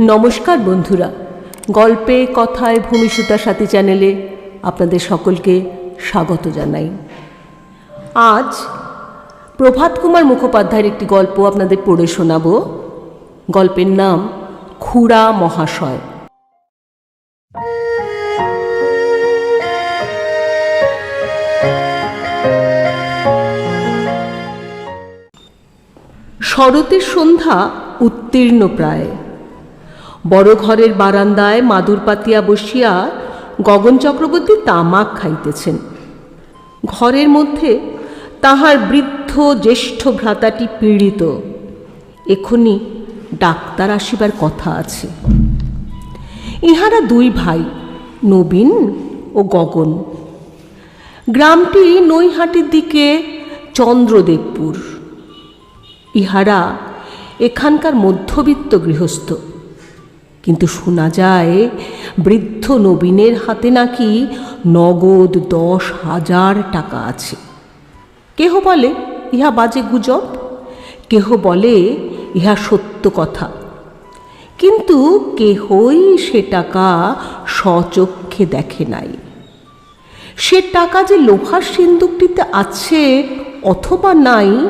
নমস্কার বন্ধুরা। গল্পে, কথায়, ভূমিসূতা সাথী চ্যানেলে আপনাদের সকলকে স্বাগত জানাই। আজ প্রভাত কুমার মুখোপাধ্যায়ের একটি গল্প আপনাদের পড়ে শোনাব। গল্পের নাম খুড়া মহাশয়। শরতের সন্ধ্যা উত্তীর্ণ প্রায়। বড় ঘরের বারান্দায় মাদুর পাতিয়া বসিয়া গগন চক্রবর্তী তামাক খাইতেছেন। ঘরের মধ্যে তাহার বৃদ্ধ জ্যেষ্ঠ ভ্রাতাটি পীড়িত। এখনই ডাক্তার আসিবার কথা আছে। ইহারা দুই ভাই, নবীন ও গগন। গ্রামটি নৈহাটির দিকে চন্দ্রদেবপুর। ইহারা এখানকার মধ্যবিত্ত গৃহস্থ। কিন্তু শোনা যায়, বৃদ্ধ নবীনের হাতে নাকি নগদ দশ হাজার টাকা আছে। কেহ বলে, ইহা বাজে গুজব? কেহ বলে, ইহা সত্য কথা। কিন্তু কেহই সে টাকা স্বচক্ষে দেখে নাই। সে টাকা যে লোহার সিন্দুকটিতে আছে অথবা নাই,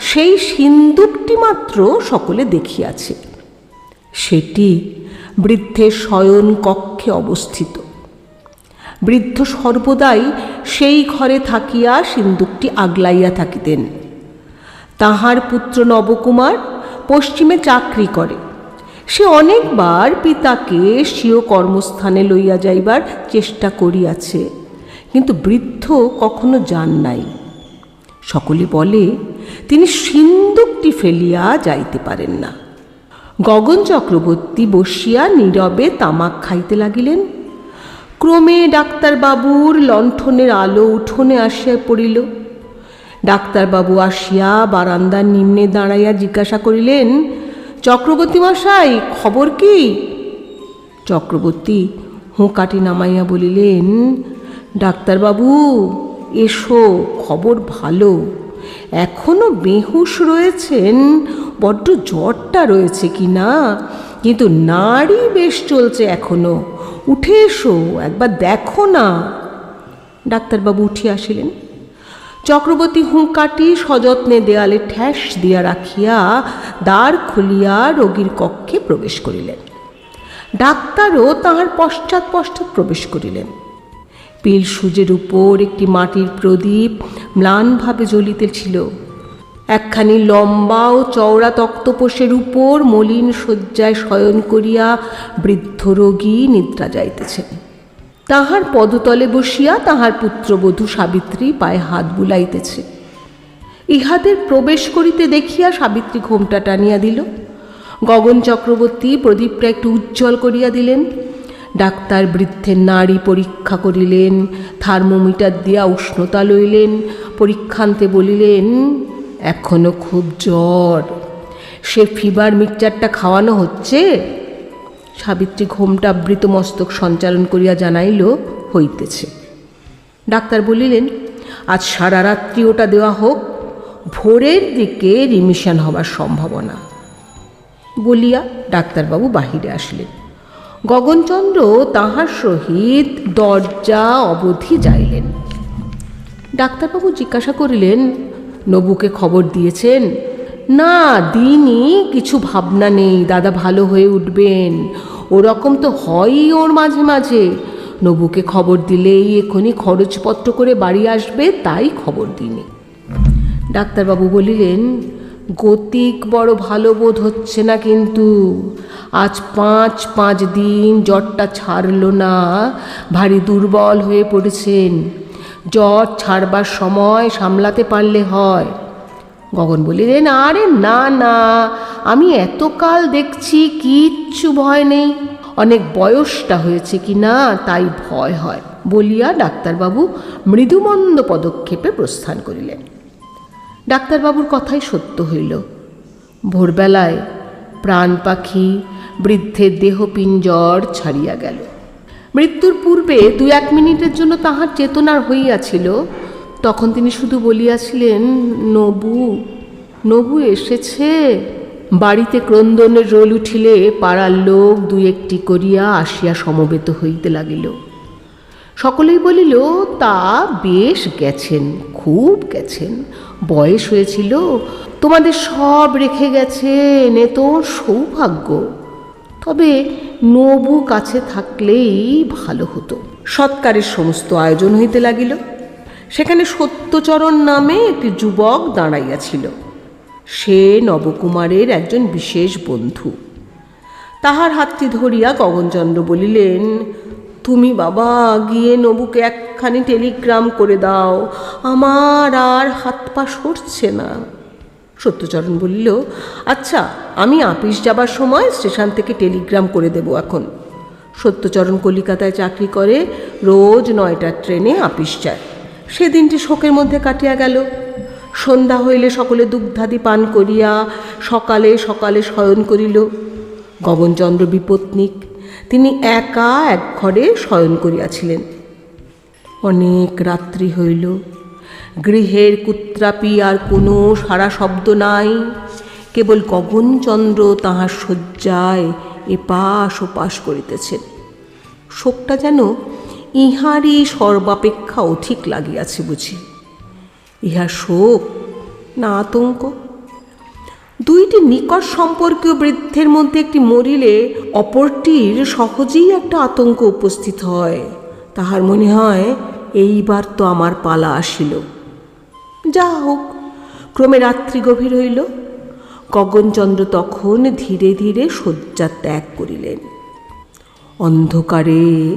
সেই সিন্দুকটি মাত্র সকলে দেখিয়াছে। সেটি বৃদ্ধের শয়ন কক্ষে অবস্থিত। বৃদ্ধ সর্বদাই সেই ঘরে থাকিয়া সিন্দুকটি আগলাইয়া থাকিতেন। তাহার পুত্র নবকুমার পশ্চিমে চাকরি করে। সে অনেকবার পিতাকে স্বীয় কর্মস্থানে লইয়া যাইবার চেষ্টা করিয়াছে, কিন্তু বৃদ্ধ কখনো যান নাই। সকলে বলে, তিনি সিন্দুকটি ফেলিয়া যাইতে পারেন না। গগন চক্রবর্তী বসিয়া নীরবে তামাক খাইতে লাগিলেন। ক্রমে ডাক্তারবাবুর লণ্ঠনের আলো উঠোনে আসিয়া পড়িল। ডাক্তারবাবু আসিয়া বারান্দার নিম্নে দাঁড়াইয়া জিজ্ঞাসা করিলেন, চক্রবর্তী মশাই, খবর কি? চক্রবর্তী হুঁকাটি নামাইয়া বলিলেন, ডাক্তারবাবু, এসো, খবর ভালো। এখনও বেহুশ রয়েছেন বড্ড জ্বরটা রয়েছে কি না? কিন্তু নাড়ি বেশ চলছে এখনও। উঠে এসো, একবার দেখো না। ডাক্তারবাবু উঠিয়া আসিলেন। চক্রবর্তী হুঁকাটি সযত্নে দেয়ালে ঠ্যাস দিয়া রাখিয়া দ্বার খুলিয়া রোগীর কক্ষে প্রবেশ করিলেন। ডাক্তারও তাহার পশ্চাৎ পশ্চাৎ প্রবেশ করিলেন। পিল সূর্যের উপর একটি মাটির প্রদীপ ম্লানভাবে জ্বলিতেছিল। একখানি লম্বা ও চওড়া তক্তপোষের উপর মলিন শয্যায় শয়ন করিয়া বৃদ্ধ রোগী নিদ্রা যাইতেছেন তাহার পদতলে বসিয়া তাহার পুত্রবধূ সাবিত্রী পায়ে হাত বুলাইতেছে। ইহাদের প্রবেশ করিতে দেখিয়া সাবিত্রী ঘোমটা টানিয়া দিল। গগন চক্রবর্তী প্রদীপটা একটু উজ্জ্বল করিয়া দিলেন। ডাক্তার বৃদ্ধের নাড়ি পরীক্ষা করিলেন, থার্মোমিটার দিয়া উষ্ণতা লইলেন, পরীক্ষান্তে বলিলেন এখনও খুব জ্বর। সে ফিভার মিক্সচারটা খাওয়ানো হচ্ছে? সাবিত্রী ঘোমটা আবৃত মস্তক সঞ্চালন করিয়া জানাইল, হইতেছে। ডাক্তার বলিলেন, আজ সারা রাত্রি ওটা দেওয়া হোক, ভোরের দিকে রিমিশন হবার সম্ভাবনা। বলিয়া ডাক্তারবাবু বাহিরে আসলেন। গগনচন্দ্র তাহার সহিত দরজা অবধি যাইলেন। ডাক্তারবাবু জিজ্ঞাসা করিলেন নবুকে খবর দিয়েছেন, না, দিনই কিছু ভাবনা নেই, দাদা ভালো হয়ে উঠবেন। ওরকম তো হয়ই ওর মাঝে মাঝে। নবুকে খবর দিলেই এখনই খরচপত্র করে বাড়ি আসবে, তাই খবর দিনি ডাক্তারবাবু বলিলেন, গতিক বড় ভালো বোধ হচ্ছে না কিন্তু। আজ পাঁচ পাঁচ দিন জ্বরটা ছাড়ল না, ভারী দুর্বল হয়ে পড়েছেন। জ্বর ছাড়বার সময় সামলাতে পারলে হয়। গগন বলিলেন আরে না না আমি এতকাল দেখছি কিচ্ছু ভয় নেই। অনেক বয়সটা হয়েছে কি না, তাই ভয় হয়। বলিয়া ডাক্তারবাবু মৃদুমন্দ পদক্ষেপে প্রস্থান করিলেন। ডাক্তারবাবুর কথাই সত্য হইল। ভোরবেলায় প্রাণ পাখি, বৃদ্ধের দেহ পিঞ্জর ছাড়িয়া গেল। মৃত্যুর পূর্বে দু এক মিনিটের জন্য তাহার চেতনার হইয়াছিল, তখন তিনি শুধু বলিয়াছিলেন, নবু নবু এসেছে। বাড়িতে ক্রন্দনের রোল উঠিলে পাড়ার লোক দু একটি করিয়া আসিয়া সমবেত হইতে লাগিল। সকলেই বলিল, তা বেশ গেছেন, খুব গেছেন। বয়স হয়েছিল, তোমাদের সব রেখে গেছে এ তো সৌভাগ্য। তবে নবু কাছে থাকলেই ভালো হতো। সৎকারের সমস্ত আয়োজন হইতে লাগিল। সেখানে সত্যচরণ নামে একটি যুবক দাঁড়াইয়াছিল। সে নবকুমারের একজন বিশেষ বন্ধু। তাহার হাতটি ধরিয়া গগনচন্দ্র বলিলেন, তুমি বাবা, গিয়ে নবুকে একখানি টেলিগ্রাম করে দাও। আমার আর হাত পা সরছে না। সত্যচরণ বলিল আচ্ছা আমি আপিস যাবার সময় স্টেশন থেকে টেলিগ্রাম করে দেব এখন। সত্যচরণ কলিকাতায় চাকরি করে, রোজ নয়টার ট্রেনে আপিস যায়। সেদিনটি শোকের মধ্যে কাটিয়া গেল। সন্ধ্যা হইলে সকলে দুগ্ধাদি পান করিয়া সকালে সকালে শয়ন করিল। গগনচন্দ্র বিপত্নিক, তিনি একা এক ঘরে শয়ন করিয়াছিলেন। অনেক রাত্রি হইল। গৃহের কুত্রাপি আর কোনো সারা শব্দ নাই। কেবল গগনচন্দ্র তাহার শয্যায় এপাশ ওপাশ করিতেছেন শোকটা যেন ইহারই সর্বাপেক্ষা অধিক লাগিয়াছে বুঝি। ইহা শোক না আতঙ্ক? দুইটি নিকট সম্পর্কীয় বৃদ্ধের মধ্যে একটি মরিলে অপরটির সহজেই একটা আতঙ্ক উপস্থিত হয়। তাহার মনে হয়, এইবার তো আমার পালা আসিল। যা হোক। ক্রমে রাত্রি গভীর হইল। গগনচন্দ্র তখন ধীরে ধীরে শয্যা ত্যাগ করিলেন। অন্ধকারে,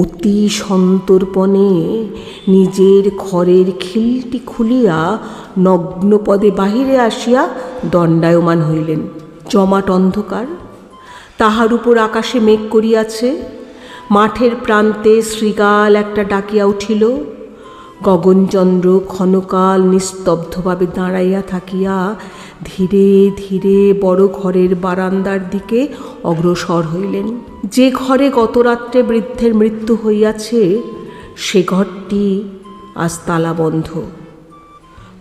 অতি সন্তর্পণে নিজের ঘরের খিলটি খুলিয়া নগ্নপদে বাহিরে আসিয়া দণ্ডায়মান হইলেন। জমাট অন্ধকার। তাহার উপর আকাশে মেঘ করিয়াছে। মাঠের প্রান্তে শ্রীগাল একটা ডাকিয়া উঠিল। গগনচন্দ্র ক্ষণকাল নিস্তব্ধভাবে দাঁড়াইয়া থাকিয়া ধীরে ধীরে বড় ঘরের বারান্দার দিকে অগ্রসর হইলেন। যে ঘরে গত রাত্রে বৃদ্ধের মৃত্যু হইয়াছে, সে ঘরটি আজ তালাবন্ধ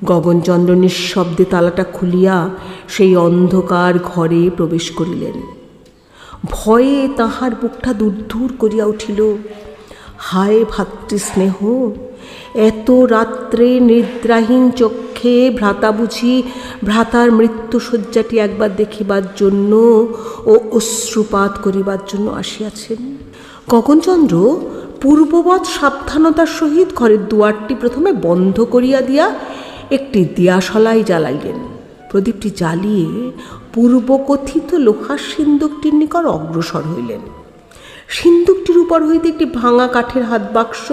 গগনচন্দ্র নিঃশব্দে তালাটা খুলিয়া সেই অন্ধকার ঘরে প্রবেশ করিলেন। ভয়ে তাহার বুকটা দূর দূর করিয়া উঠিল। হায় ভাতৃস্নেহ! এত রাত্রে নিদ্রাহীন চক্ষে ভ্রাতা বুঝি ভ্রাতার মৃত্যুশয্যাটি একবার দেখিবার জন্য ও অশ্রুপাত করিবার জন্য আসিয়াছেন। গগনচন্দ্র পূর্ববৎ সাবধানতার সহিত ঘরের দুয়ারটি প্রথমে বন্ধ করিয়া দিয়া একটি দিয়াশলাই জ্বালাইলেন। প্রদীপটি জ্বালিয়ে পূর্বকথিত লোহার সিন্দুকটির নিকট অগ্রসর হইলেন। সিন্দুকটির উপর হইতে একটি ভাঙা কাঠের হাত বাক্স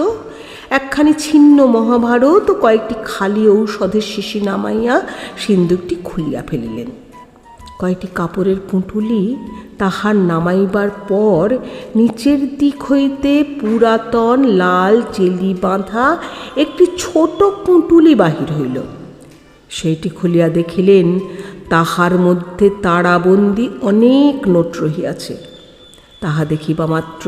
একখানি ছিন্ন মহাভারত ও কয়েকটি খালি ঔষধের শিশি নামাইয়া সিন্দুকটি খুলিয়া ফেলিলেন। কয়েকটি কাপড়ের পুঁটুলি তাহার নামাইবার পর নিচের দিক হইতে পুরাতন লাল চেলি বাঁধা একটি ছোট পুঁটুলি বাহির হইল। সেইটি খুলিয়া দেখিলেন তাহার মধ্যে তারাবন্দি অনেক নোট রহিয়াছে। তাহা দেখিবা মাত্র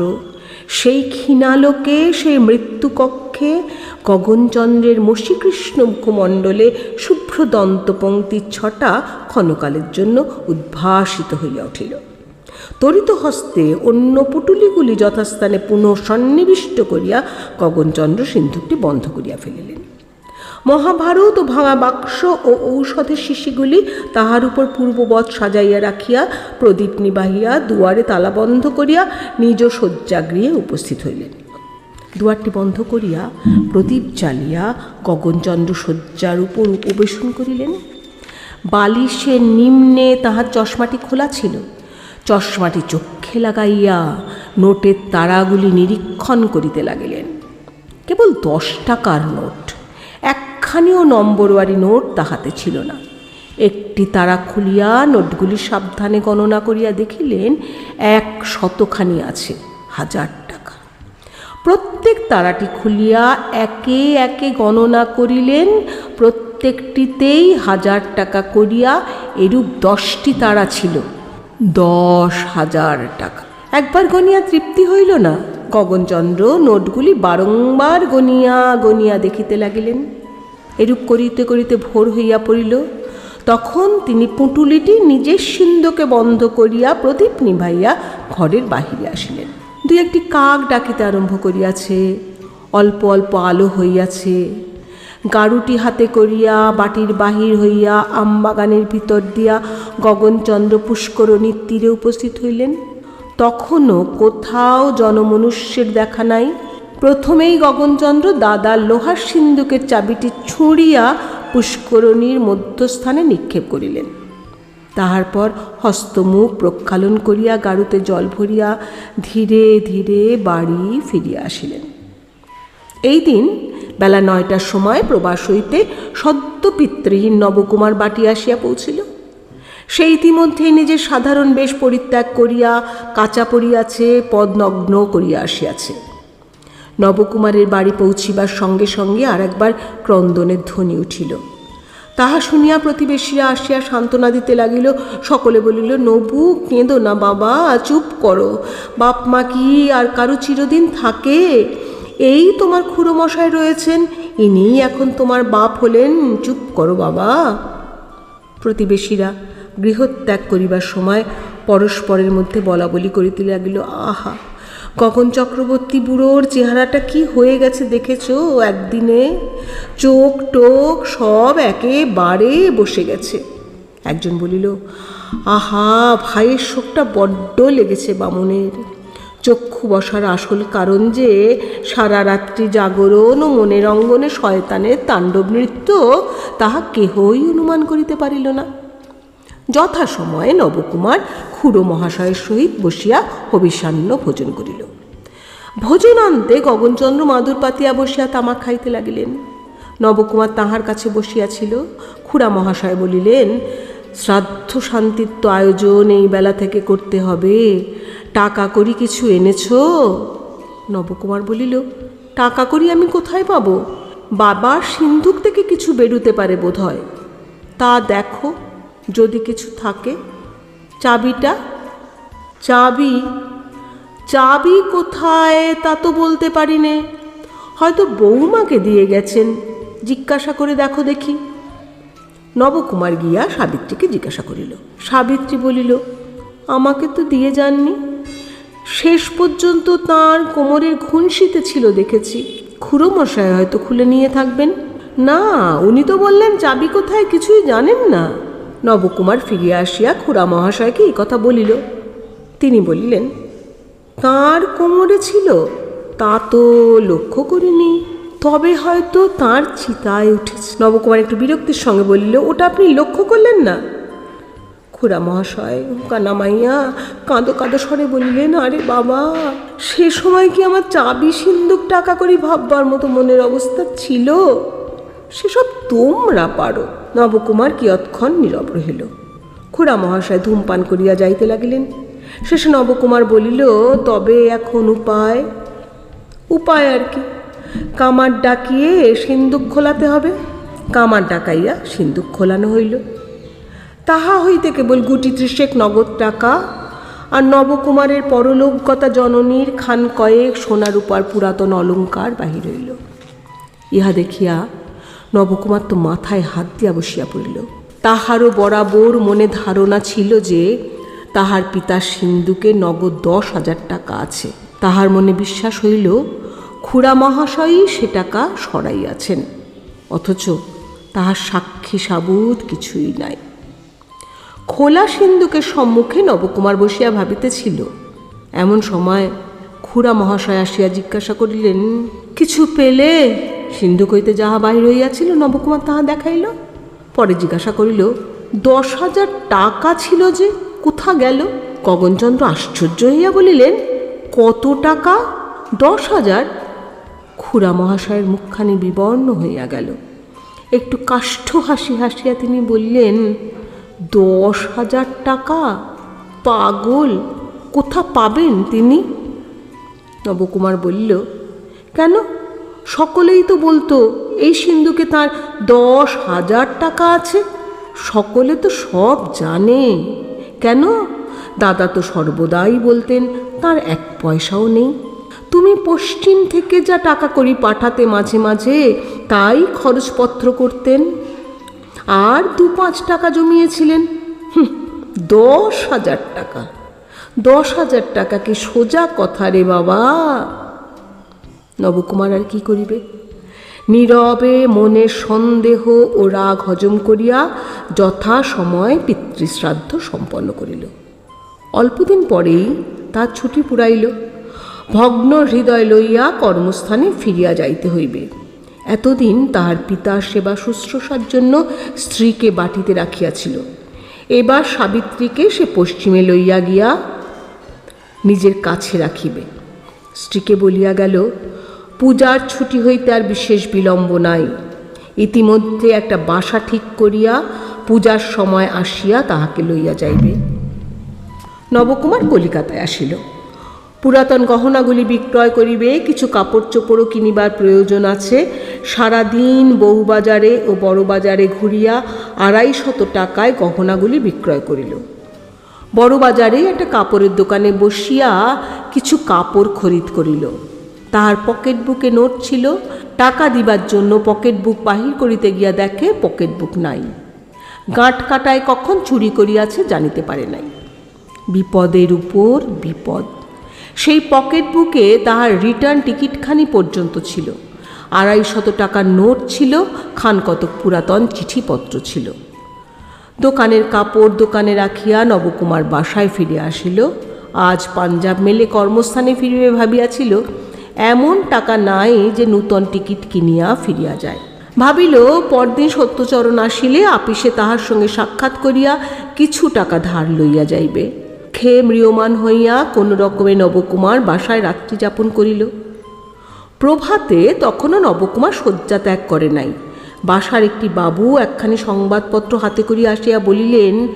সেই ক্ষীণালোকে, সেই মৃত্যুকক্ষে গগনচন্দ্রের মসীকৃষ্ণ মুখমণ্ডলে শুভ্র দন্তপঙ্ক্তির ছটা ক্ষণকালের জন্য উদ্ভাসিত হইয়া উঠিল। তরিত হস্তে অন্য পুটুলিগুলি যথাস্থানে পুনঃ সন্নিবিষ্ট করিয়া গগনচন্দ্র সিন্ধুকটি বন্ধ করিয়া ফেলিলেন। মহাভারত ও ভাঙা বাক্স ও ঔষধের শিশিগুলি তাহার উপর পূর্ববৎ সাজাইয়া রাখিয়া, প্রদীপ নিবাহিয়া দুয়ারে তালা বন্ধ করিয়া নিজ শয্যাগৃহে উপস্থিত হইলেন। দুয়ারটি বন্ধ করিয়া প্রদীপ জ্বালিয়া গগনচন্দ্র শয্যার উপর উপবেশন করিলেন। বালিশের নিম্নে তাহার চশমাটি খোলা ছিল। চশমাটি চক্ষে লাগাইয়া নোটের তারাগুলি নিরীক্ষণ করিতে লাগিলেন। কেবল দশ টাকার নোট একখানিও নম্বরওয়ারি নোট তাহাতে ছিল না। একটি তারা খুলিয়া নোটগুলি সাবধানে গণনা করিয়া দেখিলেন, এক শতখানি আছে, হাজার টাকা। প্রত্যেক তারাটি খুলিয়া একে একে গণনা করিলেন, প্রত্যেকটিতেই হাজার টাকা করিয়া এরূপ দশটি তারা ছিল, দশ হাজার টাকা। একবার গনিয়া তৃপ্তি হইল না, গগনচন্দ্র নোটগুলি বারংবার গনিয়া গনিয়া দেখিতে লাগিলেন। এরূপ করিতে করিতে ভোর হইয়া পড়িল। তখন তিনি পুঁটুলিটি নিজের সিন্ধকে বন্ধ করিয়া প্রদীপ নিভাইয়া ঘরের বাহিরে আসিলেন। দুই একটি কাক ডাকিতে আরম্ভ করিয়াছে। অল্প অল্প আলো হইয়াছে। গাড়ুটি হাতে করিয়া বাটির বাহির হইয়া আমবাগানের ভিতর দিয়া গগনচন্দ্র পুষ্করণীর তীরে উপস্থিত হইলেন। তখনও কোথাও জনমনুষ্যের দেখা নাই। প্রথমেই গগনচন্দ্র দাদার লোহার সিন্ধুকের চাবিটি ছুঁড়িয়া পুষ্করণীর মধ্যস্থানে নিক্ষেপ করিলেন। তাহার পর হস্তমুখ প্রক্ষালন করিয়া গাড়ুতে জল ভরিয়া ধীরে ধীরে বাড়ি ফিরিয়া আসিলেন। এই দিন বেলা নয়টার সময় প্রবাস হইতে সদ্য পিতৃহীন নবকুমার বাটি আসিয়া পৌঁছিল। সে ইতিমধ্যে নিজের সাধারণ বেশ পরিত্যাগ করিয়া কাঁচা পড়িয়াছে পদনগ্ন করিয়া আসিয়াছে। নবকুমারের বাড়ি পৌঁছিবার সঙ্গে সঙ্গে আর একবার ক্রন্দনের ধ্বনি উঠিল। তাহা শুনিয়া প্রতিবেশীরা আসিয়া সান্ত্বনা দিতে লাগিল। সকলে বলিল, নবু, কেঁদো না বাবা, চুপ করো। বাপ মা কি আর কারও চিরদিন থাকে? এই তোমার খুড়ো মশাই রয়েছেন, ইনিই এখন তোমার বাপ হলেন। চুপ করো বাবা। প্রতিবেশীরা গৃহত্যাগ করিবার সময় পরস্পরের মধ্যে বলা বলি করিতে লাগিল, আহা গগন চক্রবর্তী বুড়োর চেহারাটা কি হয়ে গেছে দেখেছ? একদিনে চোখ টোক সব একেবারে বসে গেছে। একজন বলিল, আহা, ভাইয়ের শোকটা বড্ড লেগেছে বামনের। চক্ষু বসার আসল কারণ যে, সারা রাত্রি জাগরণ ও মনের অঙ্গনে শয়তানের তাণ্ডব নৃত্য তাহা কেহই অনুমান করিতে পারিল না। যথাসময়ে নবকুমার খুড়ো মহাশয়ের সহিত বসিয়া হবিষান্ন ভোজন করিল। ভোজন ভোজনান্তে গগনচন্দ্র মাদুর পাতিয়া বসিয়া তামাক খাইতে লাগিলেন। নবকুমার তাহার কাছে বসিয়াছিল। খুড়া মহাশয় বলিলেন শ্রাদ্ধ শান্তির তো আয়োজন এই বেলা থেকে করতে হবে। টাকা করি কিছু এনেছ? নবকুমার বলিল, টাকা করি আমি কোথায় পাবো? বাবার সিন্ধুক থেকে কিছু বেরুতে পারে বোধ হয় তা দেখো। যদি কিছু থাকে। চাবিটা? চাবি? চাবি কোথায় তা তো বলতে পারি নে হয়তো বৌমাকে দিয়ে গেছেন। জিজ্ঞাসা করে দেখো দেখি। নবকুমার গিয়া সাবিত্রীকে জিজ্ঞাসা করিল। সাবিত্রী বলিল, আমাকে তো দিয়ে যাননি। শেষ পর্যন্ত তার কোমরের ঘুনশিতে ছিল দেখেছি। খুড়ো মশাই হয়তো খুলে নিয়ে থাকবেন। না, উনি তো বললেন চাবি কোথায় কিছুই জানেন না। নবকুমার ফিরিয়া আসিয়া খুড়া মহাশয়কে এই কথা বলিল। তিনি বলিলেন, তার কোমরে ছিল, তা তো লক্ষ্য করিনি। তবে হয়তো তার চিতায় উঠেছে। নবকুমার একটু বিরক্তির সঙ্গে বলিল, ওটা আপনি লক্ষ্য করলেন না? খুড়া মহাশয় কানামাইয়া কাঁদো কাঁদো স্বরে বলিলেন, আরে বাবা, সে সময় কি আমার চাবি, সিন্দুক, টাকা করি ভাববার মতো মনের অবস্থা ছিল? সেসব তোমরা পারো। নবকুমার কিয়ৎক্ষণ নীরব রহিল। খুড়া মহাশয় ধূমপান করিয়া যাইতে লাগিলেন। শেষে নবকুমার বলিল, তবে এখন উপায়? উপায় আর কি? কামার ডাকিয়ে সিন্দুক খোলাতে হবে। কামার ডাকাইয়া সিন্দুক খোলানো হইল। তাহা হইতে কেবল গুটি ত্রিশেক নগদ টাকা আর নবকুমারের পরলোকগতা জননীর খান কয়েক সোনা রূপার পুরাতন অলঙ্কার বাহির হইল। ইহা দেখিয়া নবকুমার তো মাথায় হাত দিয়া বসিয়া পড়িল। তাহারও বরাবর মনে ধারণা ছিল যে, তাহার পিতার সিন্ধুকে নগদ দশ হাজার টাকা আছে। তাহার মনে বিশ্বাস হইল, খুড়া মহাশয়ই সে টাকা সরাইয়াছেন। অথচ তাহার সাক্ষী সাবুত কিছুই নাই। খোলা সিন্ধুকের সম্মুখে নবকুমার বসিয়া ভাবিতেছিল। এমন সময় খুড়া মহাশয় আসিয়া জিজ্ঞাসা করিলেন, কিছু পেলে? সিন্ধুক হইতে যাহা বাহির হইয়াছিল, নবকুমার তাহা দেখাইল। পরে জিজ্ঞাসা করিল, দশ হাজার টাকা ছিল যে, কোথা গেল? গগনচন্দ্র আশ্চর্য হইয়া বলিলেন, কত টাকা? দশ হাজার? খুড়া মহাশয়ের মুখখানি বিবর্ণ হইয়া গেল। একটু কাষ্ঠ হাসি হাসিয়া তিনি বললেন, দশ হাজার টাকা? পাগল, কোথা পাবেন তিনি? নবকুমার বলল, কেন? সকলেই তো বলতো, এই সিন্ধুকে তার দশ হাজার টাকা আছে। সকলে তো সব জানে। কেন? দাদা তো সর্বদাই বলতেন, তার এক পয়সাও নেই। তুমি পশ্চিম থেকে যা টাকা করি পাঠাতে মাঝে মাঝে, তাই খরচপত্র করতেন। আর দু পাঁচ টাকা জমিয়েছিলেন। দশ হাজার টাকা। দশ হাজার টাকা কি সোজা কথা রে বাবা? নবকুমার আর কি করিবে? নীরবে মনের সন্দেহ ও রাগ হজম করিয়া যথা সময় পিতৃশ্রাদ্ধ সম্পন্ন করিল। অল্পদিন পরেই তার ছুটি পুরাইল। ভগ্ন হৃদয় লইয়া কর্মস্থানে ফিরিয়া যাইতে হইবে। এতদিন তাহার পিতার সেবা শুশ্রূষার জন্য স্ত্রীকে বাটিতে রাখিয়াছিল এবার সাবিত্রীকে সে পশ্চিমে লইয়া গিয়া নিজের কাছে রাখিবে। স্ত্রীকে বলিয়া গেল পূজার ছুটি হইতে আর বিশেষ বিলম্ব নাই। ইতিমধ্যে একটা বাসা ঠিক করিয়া পূজার সময় আসিয়া তাহাকে লইয়া যাইবে। নবকুমার কলিকাতায় আসিল। পুরাতন গহনাগুলি বিক্রয় করিবে, কিছু কাপড় চোপড়ও কিনিবার প্রয়োজন আছে। সারাদিন বউবাজারে ও বড় বাজারে ঘুরিয়া আড়াই শত টাকায় গহনাগুলি বিক্রয় করিল। বড় বাজারে একটা কাপড়ের দোকানে বসিয়া কিছু কাপড় খরিদ করিল। তাহার পকেট বুকে নোট ছিল, টাকা দিবার জন্য পকেট বুক বাহির করিতে গিয়া দেখে পকেট বুক নাই। গাঁট কাটায় কখন চুরি করিয়াছে জানিতে পারে নাই। বিপদের উপর বিপদ। সেই পকেট বুকে তাহার রিটার্ন টিকিটখানি পর্যন্ত ছিল। আড়াই শত টাকার নোট ছিল, খান কতক পুরাতন চিঠিপত্র ছিল। দোকানের কাপড় দোকানে রাখিয়া নবকুমার বাসায় ফিরে আসিল। আজ পাঞ্জাব মেলে কর্মস্থানে ফিরিবে ভাবিয়াছিল এমন টাকা নাই যে নূতন টিকিট কিনিয়া ফিরিয়া যায়। ভাবিল, পরদিন সত্যচরণ আসিলে আপিসে তাহার সঙ্গে সাক্ষাৎ করিয়া কিছু টাকা ধার লইয়া যাইবে। খেয়ে ম্রিয়মান হইয়া কোন রকমে নবকুমার বাসায় রাত্রি যাপন করিল। প্রভাতে তখনও নবকুমার শয্যা ত্যাগ করে নাই। বাসার একটি বাবু একখানি সংবাদপত্র হাতে করিয়া আসিয়া বলিলেন,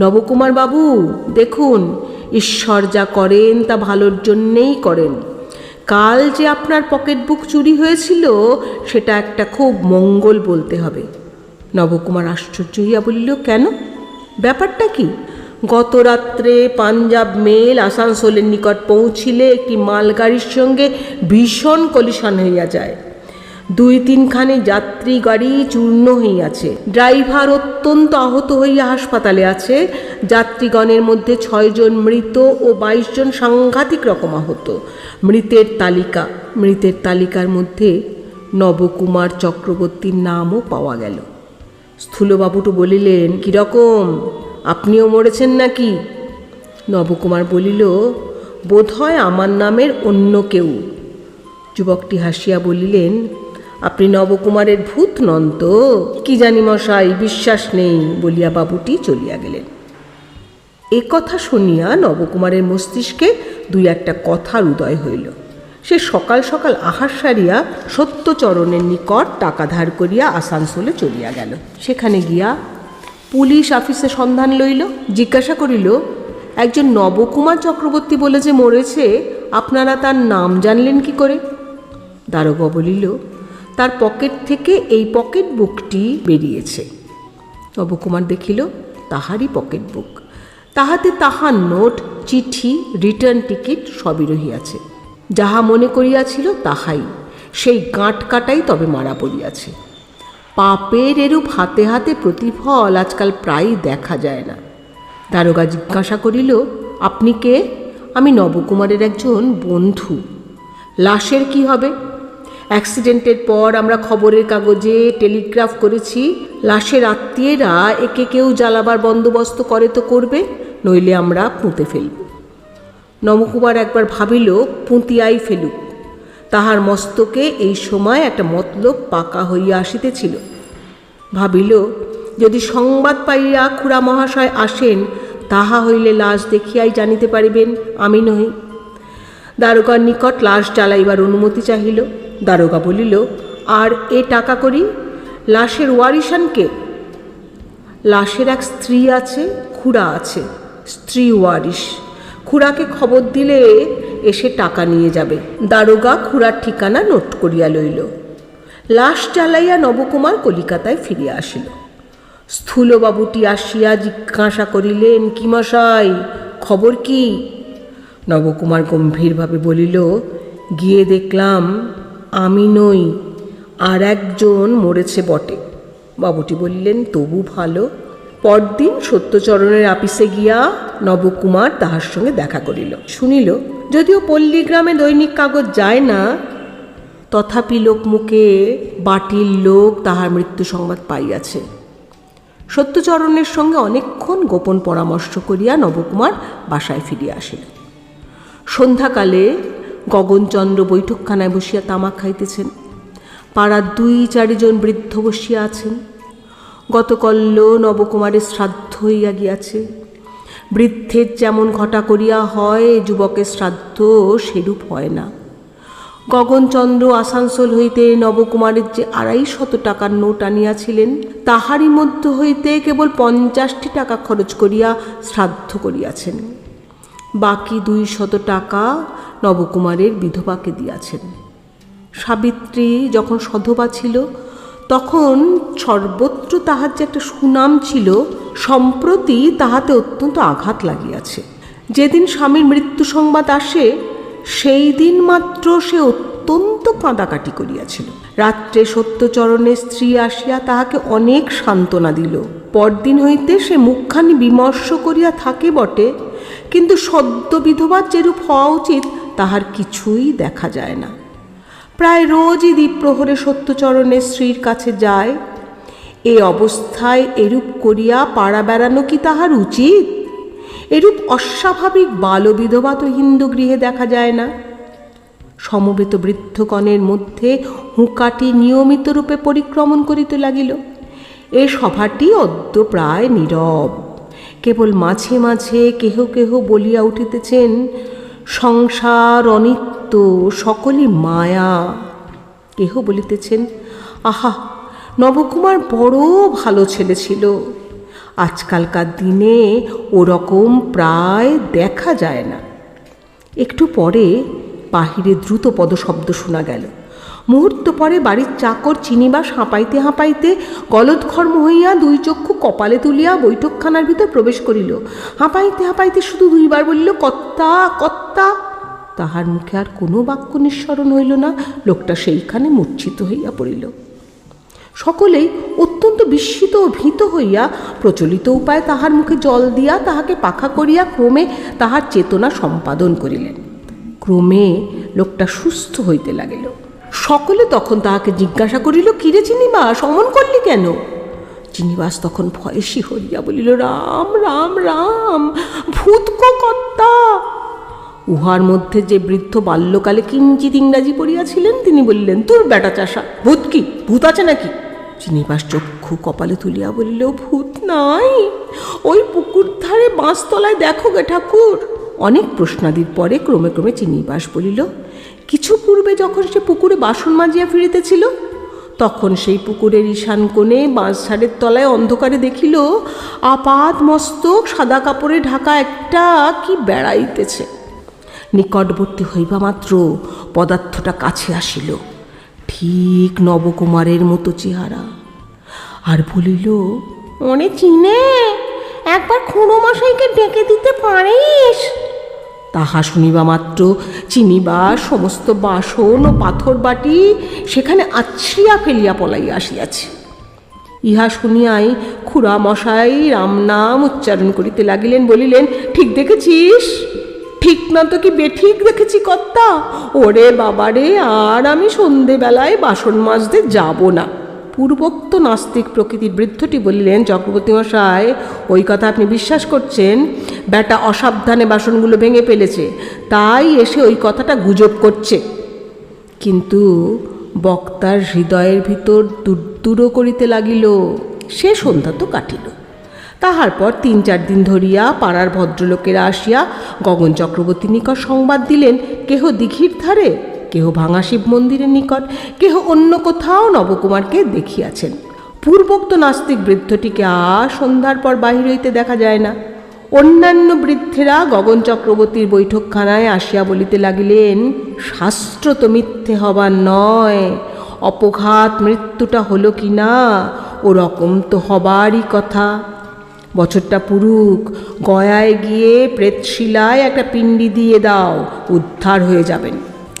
নবকুমার বাবু, দেখুন, ঈশ্বর যা করেন তা ভালোর জন্যেই করেন। কাল যে আপনার পকেট বুক চুরি হয়েছিল, সেটা একটা খুব মঙ্গল বলতে হবে। নবকুমার আশ্চর্য হইয়া বলিল, কেন? ব্যাপারটা কি? গত রাত্রে পাঞ্জাব মেল আসানসোলের নিকট পৌঁছিলে একটি মালগাড়ির সঙ্গে ভীষণ কলিশন হইয়া যায়। দুই তিনখানি যাত্রী গাড়ি চূর্ণ হইয়াছে। ড্রাইভার অত্যন্ত আহত হইয়া হাসপাতালে আছে। যাত্রীগণের মধ্যে ছয়জন মৃত ও বাইশ জন সাংঘাতিক রকম আহত। মৃতের তালিকা, মৃতের তালিকার মধ্যে নবকুমার চক্রবর্তীর নামও পাওয়া গেল। স্থূলবাবুটু বলিলেন, কীরকম? আপনিও মরেছেন নাকি? নবকুমার বলিল, বোধহয় আমার নামের অন্য কেউ। যুবকটি হাসিয়া বলিলেন আপনি নবকুমারের ভূত নন তো। কি জানি মশাই, বিশ্বাস নেই বলিয়া বাবুটি চলিয়া গেলেন। এ কথা শুনিয়া নবকুমারের মস্তিষ্কে দুই একটা কথার উদয় হইল। সে সকাল সকাল আহার সারিয়া সত্যচরণের নিকট টাকা ধার করিয়া আসানসোলে চলিয়া গেল। সেখানে গিয়া পুলিশ অফিসে সন্ধান লইল, জিজ্ঞাসা করিল, একজন নবকুমার চক্রবর্তী বলে যে মরেছে, আপনারা তার নাম জানলেন কি করে? দারোগা বলিল তার পকেট থেকে এই পকেট বুকটি বেরিয়েছে। নবকুমার দেখিল, তাহারই পকেট বুক। তাহাতে তাহার নোট, চিঠি, রিটার্ন টিকিট সবই রহিয়াছে। যাহা মনে করিয়াছিল তাহাই। সেই গাঁট কাটাই তবে মারা পড়িয়াছে। পাপের এরূপ হাতে হাতে প্রতিফল আজকাল প্রায়ই দেখা যায় না। দারোগা জিজ্ঞাসা করিল, আপনি কে? আমি নবকুমারের একজন বন্ধু। লাশের কি হবে? অ্যাক্সিডেন্টের পর আমরা খবরের কাগজে টেলিগ্রাফ করেছি, লাশের আত্মীয়রা একে কেউ জ্বালাবার বন্দোবস্ত করে তো করবে, নইলে আমরা পুঁতে ফেলব। নবকুমার একবার ভাবিল, পুঁতিয়াই ফেলুক। তাহার মস্তকে এই সময় একটা মতলব পাকা হইয়া আসিতেছিল। ভাবিল, যদি সংবাদ পাইয়া খুড়া মহাশয় আসেন, তাহা হইলে লাশ দেখিয়াই জানিতে পারিবেন, আমি নহি। দারোগার নিকট লাশ জ্বালাইবার অনুমতি চাহিল। দারোগা বলিল, আর এ টাকা করি? লাশের ওয়ারিশানকে লাশের এক স্ত্রী আছে, খুড়া আছে। স্ত্রী ওয়ারিশ। খুড়াকে খবর দিলে এসে টাকা নিয়ে যাবে। দারোগা খুড়ার ঠিকানা নোট করিয়া লইল। লাশ চালাইয়া নবকুমার কলিকাতায় ফিরিয়া আসিল। স্থূলবাবুটি আসিয়া জিজ্ঞাসা করিলেন, কি মশাই, খবর কি? নবকুমার গম্ভীরভাবে বলিল, গিয়ে দেখলাম আমি নই, আর একজন মরেছে বটে। বাবুটি বললেন, তবু ভালো। পরদিন সত্যচরণের আপিসে গিয়া নবকুমার তাহার সঙ্গে দেখা করিল। শুনিল, যদিও পল্লীগ্রামে দৈনিক কাগজ যায় না, তথাপি লোকমুখে বাটির লোক তাহার মৃত্যু সংবাদ পাইয়াছে। সত্যচরণের সঙ্গে অনেকক্ষণ গোপন পরামর্শ করিয়া নবকুমার বাসায় ফিরিয়া আসিল সন্ধ্যাকালে গগনচন্দ্র বৈঠকখানায় বসিয়া তামাক খাইতেছেন। পাড়ার দুই চারিজন বৃদ্ধ বসিয়া আছেন। গতকল্য নবকুমারের শ্রাদ্ধ হইয়া গিয়াছে। বৃদ্ধের যেমন ঘটা করিয়া হয়, যুবকের শ্রাদ্ধ সেরূপ হয় না। গগনচন্দ্র আসানসোল হইতে নবকুমারের যে আড়াই শত টাকার নোট আনিয়াছিলেন, তাহারই মধ্য হইতে কেবল পঞ্চাশটি টাকা খরচ করিয়া শ্রাদ্ধ করিয়াছেন। বাকি দুই শত টাকা নবকুমারের বিধবাকে দিয়াছেন। সাবিত্রী যখন সধবা ছিল, তখন সর্বত্র তাহার যে একটা সুনাম ছিল, সম্প্রতি তাহাতে অত্যন্ত আঘাত লাগিয়াছে। যেদিন স্বামীর মৃত্যু সংবাদ আসে, সেই দিন মাত্র সে অত্যন্ত কাঁদাকাটি করিয়াছিল। রাত্রে সত্যচরণের স্ত্রী আসিয়া তাহাকে অনেক সান্ত্বনা দিল। পরদিন হইতে সে মুখখানি বিমর্ষ করিয়া থাকে বটে, কিন্তু সদ্য বিধবার যেরূপ হওয়া উচিত, তাহার কিছুই দেখা যায় না। প্রায় রোজই দ্বীপ্রহরে সত্যচরণের স্ত্রীর কাছে যায়। এ অবস্থায় এরূপ করিয়া পাড়া বেড়ানো কি তাহার উচিত? এরূপ অস্বাভাবিক বালবিধবা তো হিন্দু গৃহে দেখা যায় না। সমবেত বৃদ্ধগণের মধ্যে হুঁকাটি নিয়মিত রূপে পরিক্রমণ করিতে লাগিল। এ সভাটি অদ্য প্রায় নীরব। কেবল মাঝে মাঝে কেহ কেহ বলিয়া উঠিতেছেন, সংসার অনিত্য, সকলই মায়া। কেহ বলিতেছেন, আহা, নবকুমার বড় ভালো ছেলে ছিল। আজকালকার দিনে ওরকম প্রায় দেখা যায় না। একটু পরে বাহিরে দ্রুত পদশব্দ শোনা গেল। মুহূর্ত পরে বাড়ির চাকর চিনিবাস হাঁপাইতে হাঁপাইতে গলদঘর্ম হইয়া দুই চক্ষু কপালে তুলিয়া বৈঠকখানার ভিতর প্রবেশ করিল। হাঁপাইতে হাঁপাইতে শুধু দুইবার বলিল, কত্তা কত্তা! তাহার মুখে আর কোনো বাক্য নিঃসরণ হইল না, লোকটা সেইখানে মূর্ছিত হইয়া পড়িল। সকলেই অত্যন্ত বিস্মিত ও ভীত হইয়া প্রচলিত উপায়ে তাহার মুখে জল দিয়া তাহাকে পাখা করিয়া ক্রমে তাহার চেতনা সম্পাদন করিলেন। ক্রমে লোকটা সুস্থ হইতে লাগিল। সকলে তখন তাহাকে জিজ্ঞাসা করিল, কিরে চিনিবাস, অমন করলি কেন? চিনিবাস তখন ভয়ে হইয়া বলিল, রাম রাম রাম ভূতকো কর্তা উহার মধ্যে যে বৃদ্ধ বাল্যকালে কিঞ্চিত ইংরাজি পড়িয়াছিলেন, তিনি বললেন, তোর বেটা চাষা, ভূত কি? ভূত আছে নাকি? চিনিবাস চক্ষু কপালে তুলিয়া বলিল, ভূত নাই। ওই পুকুর ধারে বাঁশতলায় দেখো গে ঠাকুর। অনেক প্রশ্নাদির পরে ক্রমে ক্রমে চিনিবাস বলিল, কিছু পূর্বে যখন সে পুকুরে বাসন মাজিয়া ফিরিতেছিল, তখন সেই পুকুরের ঈশান কোণে বাঁশঝাড়ের তলায় অন্ধকারে দেখিল, আপাত মস্তক সাদা কাপড়ে ঢাকা একটা কি বেড়াইতেছে। নিকটবর্তী হইবা মাত্র পদার্থটা কাছে আসিল, ঠিক নবকুমারের মতো চেহারা। আর বলিল, মনে চিনে, একবার খুঁড়ো মশাইকে ডেকে দিতে পারিস? তাহা শুনিবা মাত্র। চিনিবা সমস্ত বাসন ও পাথর বাটি সেখানে আছড়িয়া ফেলিয়া পলাইয়া আসিয়াছে। ইহা শুনিয়াই খুড়া মশাই রাম নাম উচ্চারণ করিতে লাগিলেন, বলিলেন, ঠিক দেখেছিস? ঠিক না তো কি বেঠিক দেখেছি কর্তা? ওরে বাবারে, আর আমি সন্ধেবেলায় বাসন মাজতে যাব না। পূর্বোক্ত নাস্তিক প্রকৃতির বৃদ্ধটি বলিলেন, চক্রবর্তী মশাই ওই কথা আপনি বিশ্বাস করছেন? ব্যাটা অসাবধানে বাসনগুলো ভেঙে ফেলেছে, তাই এসে ওই কথাটা গুজব করছে। কিন্তু বক্তার হৃদয়ের ভিতর দূর করিতে লাগিল, সে সন্ধ্যা তো কাটিল। তাহার পর তিন চার দিন ধরিয়া পাড়ার ভদ্রলোকেরা আসিয়া গগন চক্রবর্তী নিকট সংবাদ দিলেন, কেহ দিঘির ধারে? কেহ ভাঙা শিব মন্দিরের নিকট, কেহ অন্য কোথাও নবকুমারকে দেখিয়াছেন। পূর্বোক্ত নাস্তিক বৃদ্ধটিকে আর সন্ধ্যার পর বাহির হইতে দেখা যায় না। অন্যান্য বৃদ্ধেরা গগন চক্রবর্তীর বৈঠকখানায় আসিয়া বলিতে লাগিলেন, শাস্ত্র তো মিথ্যে হবার নয়। অপঘাত মৃত্যুটা হলো কি না? ওরকম তো হবারই কথা। বছরটা পুরুক, গয়ায় গিয়ে প্রেতশিলায় একটা পিণ্ডি দিয়ে দাও, উদ্ধার হয়ে যাবেন।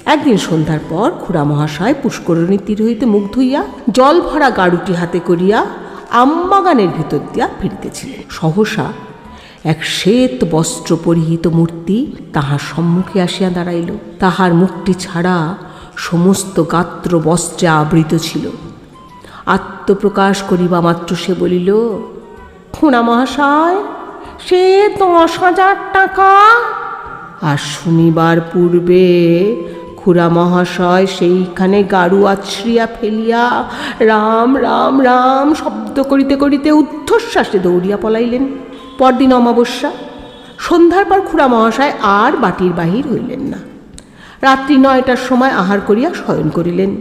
একদিন সন্ধ্যার পর খুড়া মহাশয় পুষ্করণী তীর হইতে মুখ ধুইয়া জল ভরা গাড়ুটি হাতে করিয়া আমবাগানের ভিতর দিয়া ফিরিতেছিলেন। সহসা এক শ্বেত বস্ত্র পরিহিত মূর্তি তাহার সম্মুখে আসিয়া দাঁড়াইল। তাহার মুখটি ছাড়া সমস্ত গাত্র বস্ত্রে আবৃত ছিল। আত্মপ্রকাশ করিবা মাত্র সে বলিল, খুড়া মহাশয়, সে দশ হাজার টাকা। আর শনিবার পূর্বে খুড়া মহাশয় সেইখানে গাড়ু আছড়িয়া ফেলিয়া রাম রাম রাম শব্দ করিতে করিতে ঊর্ধ্বশ্বাসে দৌড়িয়া পলাইলেন। পরদিন অমাবস্যা। সন্ধ্যার পর খুড়া মহাশয় আর বাটির বাহির হইলেন না। রাত্রি নয়টার সময় আহার করিয়া শয়ন করিলেন।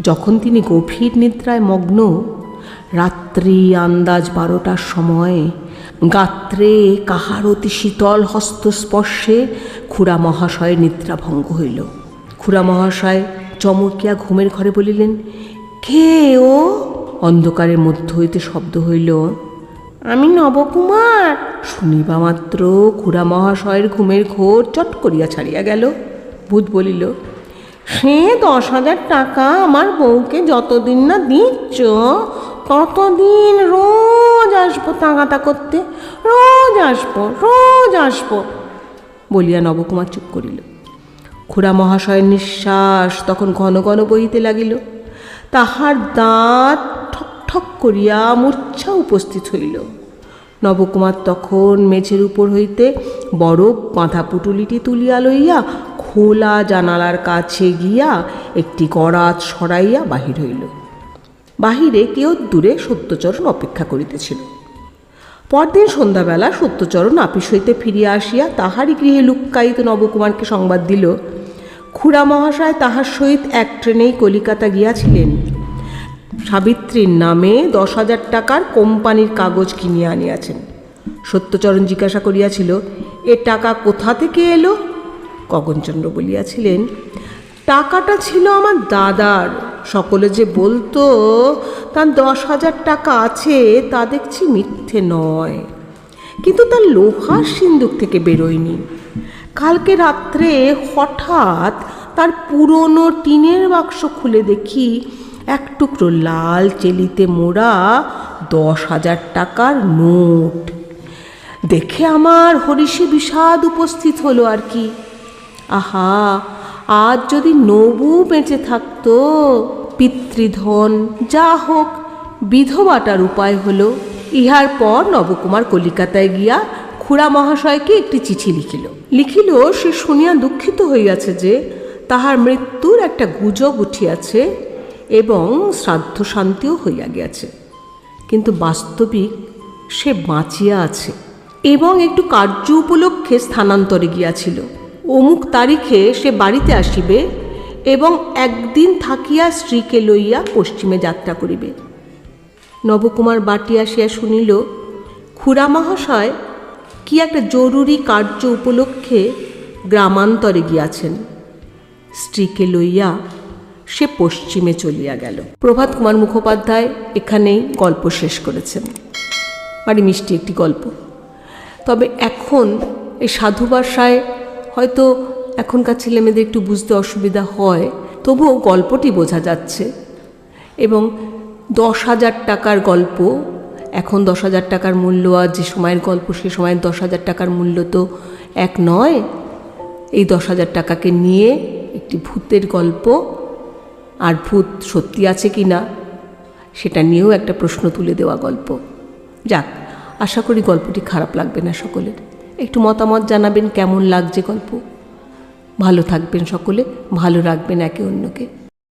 যখন তিনি গভীর নিদ্রায় মগ্ন, রাত্রি আন্দাজ বারোটার সময় গাত্রে কাহার অতি শীতল হস্তস্পর্শে খুড়া মহাশয়ের নিদ্রাভঙ্গ হইল। খুড়া মহাশয় চমকিয়া ঘুমের ঘরে বলিলেন, কে ও? অন্ধকারের মধ্য হইতে শব্দ হইল, আমি নবকুমার। শুনিবা মাত্র খুড়া মহাশয়ের ঘুমের ঘোর চট করিয়া ছাড়িয়া গেল। ভূত বলিল, সে দশ হাজার টাকা আমার বউকে যতদিন না দিচ্ছ, ততদিন রোজ আসব তাগাতা করতে, রোজ আসব রোজ আসব। বলিয়া নবকুমার চুপ করিল। খুড়া মহাশয়ের নিঃশ্বাস তখন ঘন ঘন বহিতে লাগিল। তাহার দাঁত ঠক ঠক করিয়া মূর্ছা উপস্থিত হইল। নবকুমার তখন মেঝের উপর হইতে বরফ বাঁধা পুটুলিটি তুলিয়া লইয়া খোলা জানালার কাছে গিয়া একটি গড়াত সরাইয়া বাহির হইল। বাহিরে কেউ দূরে সত্যচরণ অপেক্ষা করিতেছিল। পরদিন সন্ধ্যাবেলা সত্যচরণ আপিস হইতে ফিরিয়া আসিয়া তাহারই গৃহে লুক্কায়িত নবকুমারকে সংবাদ দিল খুড়া মহাশয় তাহার সহিত এক ট্রেনেই কলিকাতা গিয়াছিলেন। সাবিত্রীর নামে দশ হাজার টাকার কোম্পানির কাগজ কিনিয়া আনিয়াছেন। সত্যচরণ জিজ্ঞাসা করিয়াছিল, এ টাকা কোথা থেকে এলো? গগনচন্দ্র বলিয়াছিলেন, টাকাটা ছিল আমার দাদার। সকলে যে বলতো, তার দশ হাজার টাকা আছে, তা দেখছি মিথ্যে নয়। কিন্তু তার লোহার সিন্দুক থেকে বেরোয়নি। কালকে রাত্রে হঠাৎ তার পুরনো টিনের বাক্স খুলে দেখি এক টুকরো লাল চেলিতে মোড়া দশ হাজার টাকার নোট। দেখে আমার হরিষে বিষাদ উপস্থিত হলো আর কি। আহা, আজ যদি নবু বেঁচে থাকতো, পিতৃধন, যা হোক, বিধবাটার উপায় হলো, ইহার পর নবকুমার কলিকাতায় গিয়া খুড়া মহাশয়কে একটি চিঠি লিখিল। লিখিল, সে শুনিয়া দুঃখিত হইয়াছে যে তাহার মৃত্যুর একটা গুজব উঠিয়াছে এবং শ্রাদ্ধ শান্তিও হইয়া গিয়াছে। কিন্তু বাস্তবিক সে বাঁচিয়া আছে এবং একটু কার্য উপলক্ষে স্থানান্তরে গিয়াছিল। অমুক তারিখে সে বাড়িতে আসিবে এবং একদিন থাকিয়া স্ত্রীকে লইয়া পশ্চিমে যাত্রা করিবে। নবকুমার বাটি আসিয়া শুনিল, খুড়া মহাশয় কি একটা জরুরি কার্য উপলক্ষে গ্রামান্তরে গিয়াছেন। স্ত্রীকে লইয়া সে পশ্চিমে চলিয়া গেল। প্রভাত কুমার মুখোপাধ্যায় এখানেই গল্প শেষ করেছেন। বাড়ি মিষ্টি একটি গল্প। তবে এখন এই সাধু ভাষায় হয়তো এখনকার ছেলেমেয়েদের একটু বুঝতে অসুবিধা হয়, তবুও গল্পটি বোঝা যাচ্ছে। এবং দশ হাজার টাকার গল্প এখন দশ হাজার টাকার মূল্য আর যে সময়ের গল্প, সে সময়ের দশ হাজার টাকার মূল্য তো এক নয়। এই দশ হাজার টাকাকে নিয়ে একটি ভূতের গল্প, আর ভূত সত্যি আছে কি না, সেটা নিয়েও একটা প্রশ্ন তুলে দেওয়া গল্প। যাক, আশা করি গল্পটি খারাপ লাগবে না সকলের। একটু মতামত জানাবেন কেমন লাগছে গল্প। ভালো থাকবেন সকলে, ভালো রাখবেন একে অন্যকে।